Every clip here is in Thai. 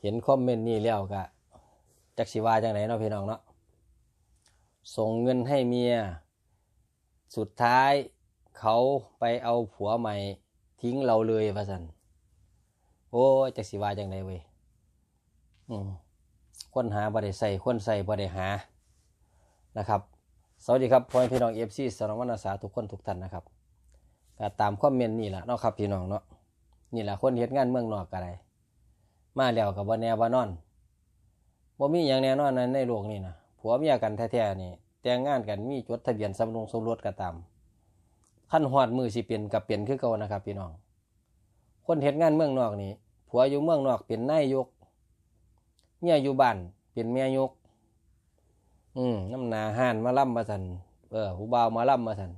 เห็นคอมเมนต์นี้แล้วก็จักสิว่าจังไหนเนาะพี่น้องเนาะส่งเงินให้เมีย สุดท้ายเขาไปเอาผัวใหม่ทิ้งเราเลยว่าสันโอ้จักสิว่าจังไหนเว้ยอืมคนหาบ่ได้ใส่คนใส่บ่ได้หานะครับสวัสดีครับพ่อแม่พี่น้องเอฟซีสนองวรรณสาทุกคนทุกท่านนะครับก็ตามคอมเมนต์นี่แหละเนาะครับพี่น้องเนาะนี่แหละคนเฮ็ดงานเมืองนอกก็ได้ มาแล้วกับบ่แน่บ่นอนบ่มีอย่างแน่นอนในโลกนี้นะผัวเมียกันแท้ๆนี่แต่งงานกันมีจดทะเบียนสำรงสมรสก็ตามขั้นฮอดมือสิเป็นกับเป็นคือเก่านะครับพี่น้อง คนเฮ็ดงานเมืองนอกนี่ผัวอยู่เมืองนอกเป็นนายยกเมียอยู่บ้านเป็นเมียยก อืมน้ำหนาห่านมาล่ำมาสันเออผู้บ่าวมาล่ำมาสัน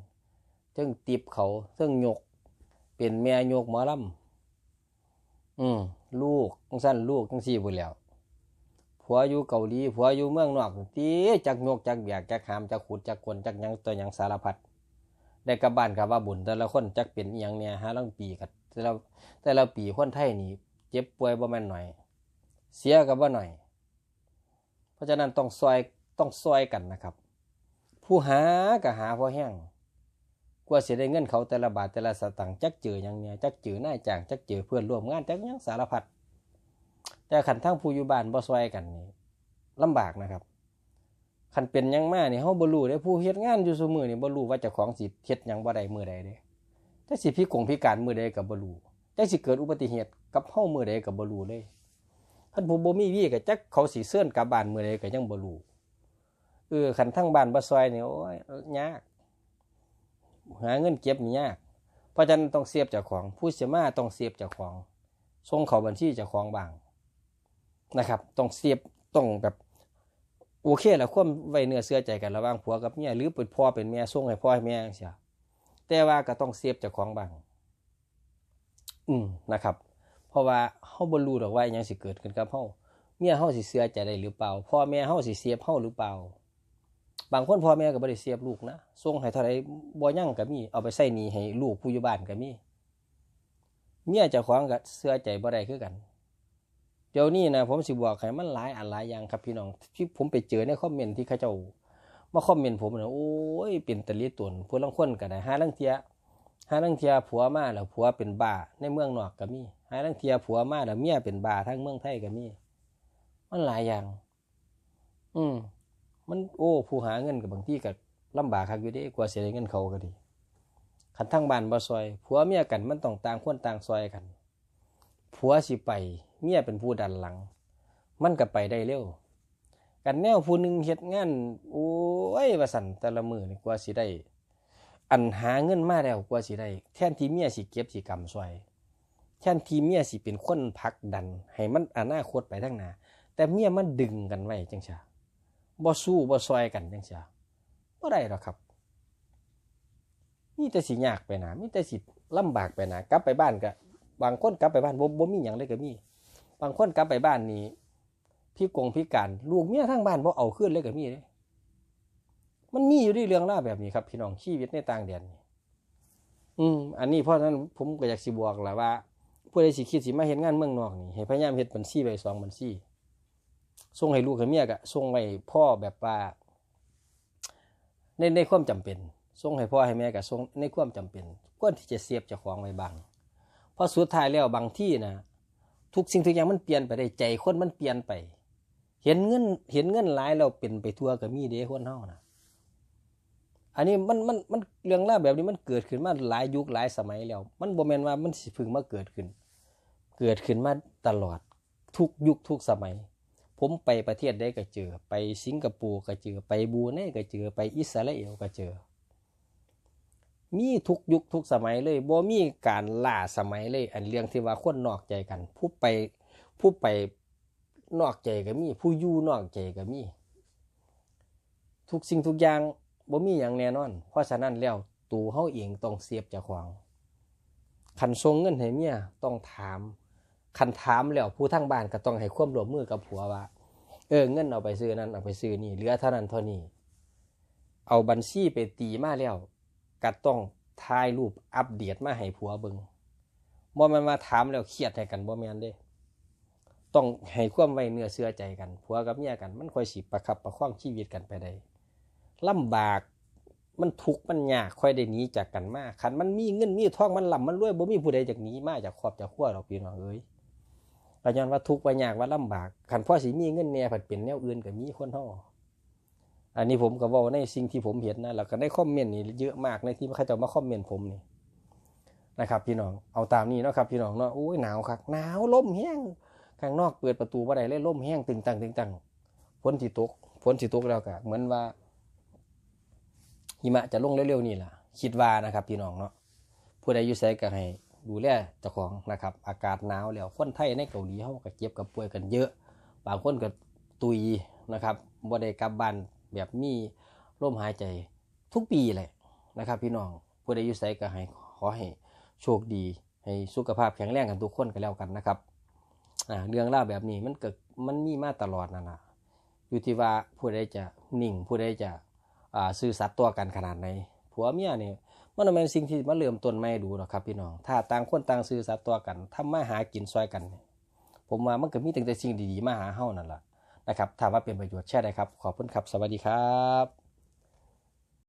เทิงติบเขาเทิงยก เป็นแม่ยยกมาล่ำอืม ลูกจังสั้นลูกจังสี่บุแล้วผัวอยู่เกาหลีผัวอยู่เมืองนอกตีจักยกจักเบียกจักหามจักขุดจักกวนจักยังตัวยังสารพัดได้กลับบ้านกับว่าบุญแต่ละคนจักเป็นอย่างเนี่ยฮะลังปีกับแต่ละแต่ละปีคนไทยนี่เจ็บป่วยบ่แม่นหน่อย เสียกับว่าหน่อย เพราะฉะนั้นต้องซอยต้องซอยกันนะครับ ผู้หาก็หาพอแห้ง ว่าเสียได้เงินเขาแต่ละบาทแต่ละสตางค์จักเจออย่างเนี้ยจักเจอหน้ายจ้างจักเจอเพื่อนร่วมงานจักยังสารพัดแต่ขันทั้งผู้อยู่บ้านบ่ซอยกันนี่ลำบากนะครับขันเป็นยังมานี่เฮาบ่รู้เด้ผู้เฮ็ดงานอยู่ซุมื้อนี่บ่รู้ว่าเจ้าของสิเฮ็ดหยังบ่ได้มือใดเด้จักสิพิกงพิการมือใดก็บ่รู้จักสิเกิดอุบัติเหตุกับเฮามือใดก็บ่รู้เลยคันผู้บ่มีวีก็จักเขาสิเชิญกลับบ้านมือใดก็ยังบ่รู้เออขันทั้งบ้านบ่ซอยนี่โอ้ยยาก หาเงินเก็บนี่ยากเพราะฉะนั้นต้องเสียบจ้าของผู้เสียมาต้องเสียบจ้าของส่งเขาบัญชีจ้าของบางนะครับ ต้องเสียบต้องแบบโอเคแล้วควมไว้เนื้อเสื้อใจกันระหว่างผัวกับเมียหรือเป็นพ่อเป็นแม่ส่งให้พ่อให้แม่เสียแต่ว่าก็ต้องเสียบจ้าของบางอืมนะครับ เพราะว่าเฮาบ่รู้ดอกว่าอิหยังสิเกิดขึ้นกับเฮาเมียเฮาสิเสื้อใจได้หรือเปล่าพ่อแม่เฮาสิเสียบเฮาหรือเปล่า บางคนพ่อแม่ก็บ่ได้เสียบลูกนะส่งให้เท่าไรบ่ยั่งก็มี เอาไปใส่หนี้ให้ลูกผู้อยู่บ้านก็มีเมียเจ้าของก็เสื้อใจบ่ได้คือกัน เดี๋ยวนี้นะผมสิบอกให้มันหลายอันหลายอย่างครับพี่น้อง ที่ผมไปเจอในคอมเมนต์ที่เขาเจ้ามาคอมเมนต์ผมนะโอ้ยเป็นตะลิตนผู้ลางคนก็ได้หาลังเทียหาลังเทียผัวมาแล้วผัวเป็นบ้าในเมืองนอกก็มีหาลังเทียผัวมาแล้วเมียเป็นบ้าทั้งเมืองไทยก็มีมันหลายอย่าง อืม มันโอ้ผู้หาเงินกับบางที่ก็ลำบากครับอยู่ด้กว่าเสียเงินเขาก็ดีขันทั้งบ้านบ่ซอยผัวเมียกันมันต้องต่างคนต่างซอยกันผัวสิไปเมียเป็นผู้ดันหลัง มันก็ไปได้เร็วกันแนวผู้หนึ่งเฮ็ดงานโอ้ยว่าสั่นแต่ละมือนี่กว่าสิได้ อันหาเงินมาแล้วกว่าสิได้แทนที่เมียสิเก็บสิกำซอยแทนที่เมียสิเป็นคนพักดัน ให้มันอนาคตไปทั้งหน้าแต่เมียมันดึงกันไว้จังซะ บ่สู้บ่ซอยกันจังซี่บ่ได้หรอกครับมีแต่สิยากไปหนามีแต่สิลำบากไปหนากลับไปบ้านก็บางคนกลับไปบ้านบ่บ่มีหยังเลยก็มี บางคนกลับไปบ้านนี่พี่กงพี่การลูกเมียทั้งบ้านบ่เอาขึ้นเลยก็มีเด้มันมีอยู่ที่เรื่องราวแบบนี้ครับ พี่น้องชีวิตในต่างแดนนี่อืมอันนี้เพราะฉะนั้นผมก็อยากสิบอกแหละว่าผู้ใดสิคิดสิมาเฮ็ดงานเมืองนอกนี่ให้พยายามเฮ็ดบัญชีไว้สองบัญชี ส่งให้ลูกให้เมียก็ส่งไว้พ่อแบบว่าในในความจำเป็นส่งให้พ่อให้แม่ก็ส่งในความจำเป็นควรที่จะเสียบเจ้าของไว้บางเพราะสุดท้ายแล้วบางที่นะทุกสิ่งทุกอย่างมันเปลี่ยนไปได้ใจคนมันเปลี่ยนไป เห็นเงินเห็นเงินหลายเราเป็นไปทั่วก็มีเด้คนเฮานะอันนี้มันมันมันเรื่องราวแบบนี้มันเกิดขึ้นมาหลายยุคหลายสมัยแล้ว มันบ่แม่นว่ามันสิพิ่งมาเกิดขึ้น เกิดขึ้นมาตลอดทุกยุคทุกสมัย ผมไปประเทศใดก็เจอ ไปสิงคโปร์ก็เจอ ไปบรูไนก็เจอ ไปอิสราเอลก็เจอ มีทุกยุคทุกสมัยเลยบ่มีการล่าสมัยเลย อันเรื่องที่ว่าคนนอกใจกัน ผู้ไปผู้ไปนอกใจก็มี ผู้อยู่นอกใจก็มี ทุกสิ่งทุกอย่างบ่มีอย่างแน่นอน เพราะฉะนั้นแล้วตัวเฮาเองต้องเสียบจ้าของคันส่งเงินให้เมียต้องถาม คันถามแล้วผู้ทั้งบ้านก็ต้องให้ความร่วมมือกับผัวว่า เออเงินเอาไปซื้อนั้นเอาไปซื้อนี่เหลือเท่านั้นเท่านี้เอาบัญชีไปตีมาแล้วก็ต้องถ่ายรูปอัปเดตมาให้ผัวเบิงบ่แม่นมาถามแล้วเครียดให้กันบ่แม่นเด้ ต้องให้ความไว้เนื้อเชื่อใจกันผัวกับเมียกัน มันค่อยสิประคับประคองชีวิตกันไปได้ลำบากมันทุกข์มันยากค่อยได้หนีจากกันมากคันมันมีเงินมีทองมันลำมันรวยบ่มีผู้ใดจากหนีมาจากครอบจากครัวหรอกพี่น้องเอ้ย ก็ย้อนว่าทุกข์ว่ายากว่าลำบากคันพ่อสิมีเงินแหน่ยผัดเป็นแนวอื่นก็มีคนเฮาอันนี้ผมก็เว้าในสิ่งที่ผมเห็นนะแล้วก็ได้คอมเมนต์นี่เยอะมากในที่เขาจะมาคอมเมนต์ผมนี่นะครับ พี่น้องเอาตามนี้นะครับ พี่น้องเนาะโอ้ยหนาวคักหนาวลมแห้งข้างนอกเปิดประตูบ่ได้เลยลมแห้งตึงตังตึงตังฝนสิตกฝนสิตกแล้วก็เหมือนว่า หิมะจะลงเร็วๆนี่ล่ะ คิดว่านะครับ พี่น้องเนาะผู้ใดอยู่ไสก็ให้ ดูแลเจ้าของนะครับ อากาศหนาวแล้วคนไทยในเกาหลีเขาก็เจ็บกับป่วยกันเยอะ บางคนก็ตุยนะครับบ่ได้กลับบ้านแบบมีลมหายใจทุกปีเลยนะครับ พี่น้องผู้ใดอยู่ไสก็ให้ขอให้โชคดี ให้สุขภาพแข็งแรงกันทุกคนก็แล้วกันนะครับเรื่องเล่าแบบนี้มันเกิดมันมีมาตลอดนั่นนะอยู่ที่ว่าผู้ใดจะนิ่งผู้ใดจะซื่อสัตย์ตัวกันขนาดไหนผัวเมียเนี่ย มันเป็นสิ่งที่มาเริ่มต้นไม่ดูหรอกครับพี่น้อง ถ้าต่างคนต่างซื่อสัตว์ตัวกันทำมาหากินซอยกัน ผมว่ามันก็มีแต่สิ่งดีๆมาหาเฮานั่นแหละนะครับถ้าว่าเป็นประโยชน์แช่ได้ครับ ขอบคุณครับ สวัสดีครับ